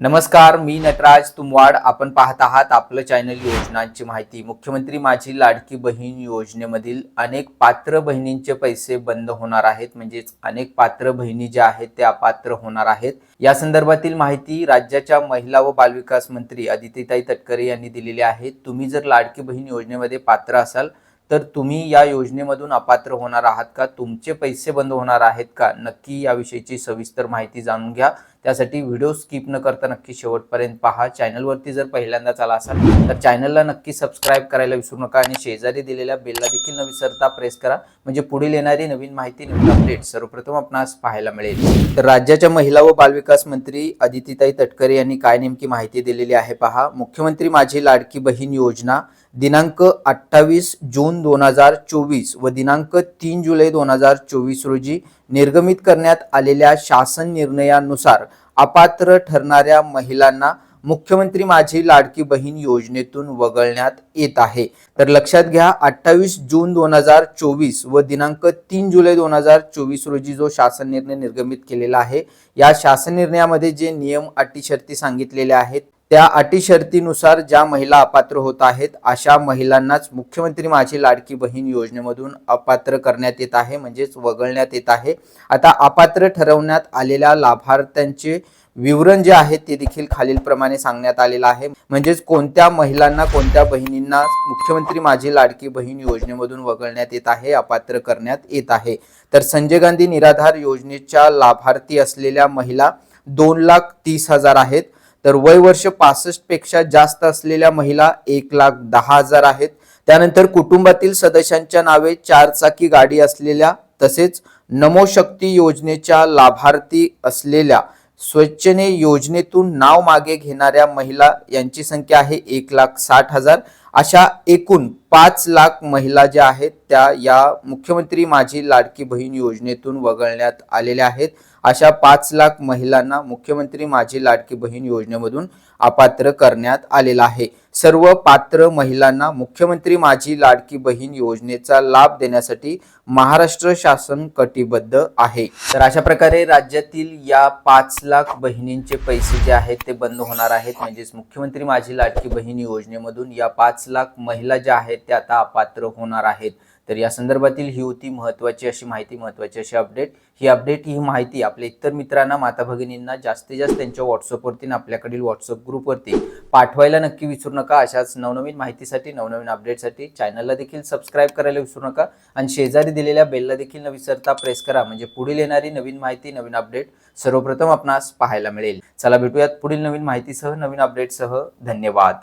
नमस्कार मी नटराज तुमवाड. आपण पाहत आहात आपलं चॅनल योजनांची माहिती. मुख्यमंत्री माझी लाडकी बहीण योजनेमधील अनेक पात्र बहिणींचे पैसे बंद होणार आहेत. म्हणजेच अनेक पात्र बहिणी ज्या आहेत त्या अपात्र होणार आहेत. या संदर्भातील माहिती राज्याच्या महिला व बालविकास मंत्री अदितीताई तटकरे यांनी दिलेली आहे. तुम्ही जर लाडकी बहीण योजनेमध्ये पात्र असाल तर तुम्ही या योजनेमधून अपात्र होणार आहात का? तुमचे पैसे बंद होणार आहेत का? नक्की याविषयीची सविस्तर माहिती जाणून घ्या. त्यासाठी व्हिडिओ स्किप न करता नक्की शेवटपर्यंत पहा. चॅनलवरती जर पहिल्यांदाच आला असाल तर चॅनलला नक्की सबस्क्राईब करायला विसरू नका आणि शेजारी दिलेल्या बेलला देखील न विसरता प्रेस करा. म्हणजे पुढील येणारी नवीन माहिती नवीन अपडेट सर्वप्रथम आपणास पाहायला मिळेल. तर राज्याच्या महिला व बालविकास मंत्री अदितीताई तटकरे यांनी काय नेमकी माहिती दिलेली आहे पहा. मुख्यमंत्री माझी लाडकी बहीण योजना दिनांक अठ्ठावीस जून दोन हजार चोवीस व दिनांक तीन जुलै दोन हजार चोवीस रोजी निर्गमित करण्यात आलेल्या शासन निर्णयानुसार अपात्र ठरणाऱ्या महिलांना मुख्यमंत्री माझी लाडकी बहीण योजनेतून वगळण्यात येत आहे. तर लक्षात घ्या अठ्ठावीस जून दोन हजार चोवीस व दिनांक तीन जुलै दोन हजार चोवीस रोजी जो शासन निर्णय निर्गमित केलेला आहे या शासन निर्णयामध्ये जे नियम अटी शर्ती सांगितलेले आहेत त्या अटी शर्तीनुसार ज्या महिला अपात्र होत आहेत अशा महिलांनाच मुख्यमंत्री माझी लाडकी बहीण योजनेमधून अपात्र करण्यात येत आहे म्हणजेच वगळण्यात येत आहे. आता अपात्र ठरवण्यात आलेल्या लाभार्थ्यांचे विवरण जे आहे ते देखील खालीलप्रमाणे सांगण्यात आलेलं आहे. म्हणजेच कोणत्या महिलांना कोणत्या बहिणींना मुख्यमंत्री माझी लाडकी बहीण योजनेमधून वगळण्यात येत आहे अपात्र करण्यात येत आहे? तर संजय गांधी निराधार योजनेच्या लाभार्थी असलेल्या महिला दोन लाख तीस हजार आहेत. तर वय वर्ष पासष्टपेक्षा जास्त असलेल्या महिला एक लाख दहा हजार आहेत. त्यानंतर कुटुंबातील सदस्यांच्या नावे चार चाकी गाडी असलेल्या तसेच नमो शक्ती योजनेच्या लाभार्थी असलेल्या स्वच्छने योजनेतून नाव मागे घेणाऱ्या महिला यांची संख्या आहे एक लाख साठ हजार. अशा एकूण पाच लाख महिला ज्या आहेत त्या या मुख्यमंत्री माझी लाडकी बहीण योजनेतून वगळण्यात आलेल्या आहेत. अशा पाच लाख महिलांना मुख्यमंत्री माझी लाडकी बहीण योजनेमधून अपात्र करण्यात आलेला आहे. सर्व पात्र महिलांना मुख्यमंत्री माझी लाडकी बहीण योजनेचा लाभ देण्यासाठी महाराष्ट्र शासन कटिबद्ध आहे. तर अशा प्रकारे राज्यातील या पाच लाख बहिणींचे पैसे जे आहेत ते बंद होणार आहेत. म्हणजेच मुख्यमंत्री माझी लाडकी बहीण योजनेमधून या पाच लाख महिला ज्या आहेत त्या आता अपात्र होणार आहेत. तर या संदर्भातील ही होती महत्त्वाची अशी माहिती महत्त्वाची अशी अपडेट ही अपडेट ही माहिती आपल्या इतर मित्रांना माता भगिनींना जास्तीत जास्त त्यांच्या व्हॉट्सअपवरती आपल्याकडील व्हॉट्सअप ग्रुपवरती पाठवायला नक्की विसरू नका. अशाच नवनवीन माहितीसाठी नवनवीन अपडेटसाठी चॅनलला देखील सबस्क्राईब करायला विसरू नका. आणि शेजारी दिलेल्या बेलला देखील न विसरता प्रेस करा. म्हणजे पुढील येणारी नवीन माहिती नवीन अपडेट सर्वप्रथम आपणास पाहायला मिळेल. चला भेटूयात पुढील नवीन माहितीसह नवीन अपडेटसह धन्यवाद.